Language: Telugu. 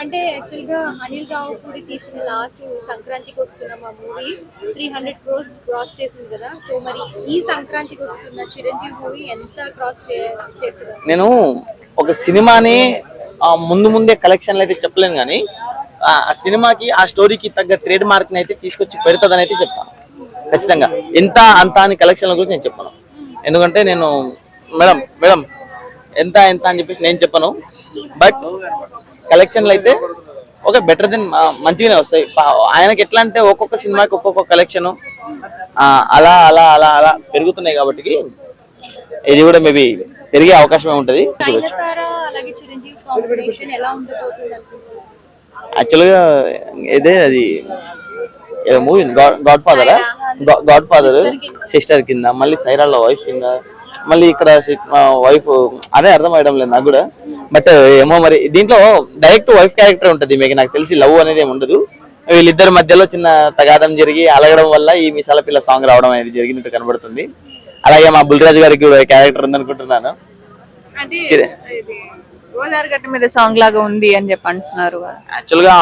అంటే యాక్చువల్గా అనిల్ రావుపూడి తీసిన లాస్ట్ సంక్రాంతికి వస్తున్న మా movie three hundred crores cross చేసింది కదా. సో మరి ఈ సంక్రాంతికి వస్తున్న చిరంజీవి మూవీ ఎంత క్రాస్ చేసింది? నేను ఒక సినిమాని ముందు ముందే కలెక్షన్లు అయితే చెప్పలేను కానీ ఆ సినిమాకి ఆ స్టోరీకి తగ్గ ట్రేడ్ మార్క్ని అయితే తీసుకొచ్చి పెడుతుందని అయితే చెప్తాను ఖచ్చితంగా. ఎంత అంత అని కలెక్షన్ల గురించి నేను చెప్పాను. ఎందుకంటే నేను మేడం మేడం ఎంత ఎంత అని చెప్పేసి నేను చెప్పను. బట్ కలెక్షన్లు అయితే ఓకే బెటర్ దెన్ మంచిగానే వస్తాయి. ఆయనకి ఎట్లా అంటే ఒక్కొక్క సినిమాకి ఒక్కొక్క కలెక్షన్ అలా అలా అలా అలా పెరుగుతున్నాయి కాబట్టి ఇది కూడా మేబీ పెరిగే అవకాశమే ఉంటుంది. యాక్చువల్గా ఇదే అది ఏదో movie God father God father sister కింద. మళ్ళీ సైరాళ్ళ వైఫ్ కింద మళ్ళీ ఇక్కడ వైఫ్ అదే అర్థం అయ్యడం లేదు నాకు కూడా. బట్ ఏమో మరి దీంట్లో డైరెక్ట్ వైఫ్ క్యారెక్టర్ ఉంటుంది మీకు నాకు తెలిసి లవ్ అనేది ఉండదు. వీళ్ళిద్దరి మధ్యలో చిన్న తగాదం జరిగి అలగడం వల్ల ఈ మిసాల పిల్ల సాంగ్ రావడం అనేది జరిగినట్టు కనబడుతుంది. అలాగే మా బుల్రాజు గారికి కూడా క్యారెక్టర్ ఉందనుకుంటున్నాను. గట్ట మీద సాంగ్ లాగా ఉంది అని చెప్పి అంటున్నారు యాక్చువల్గా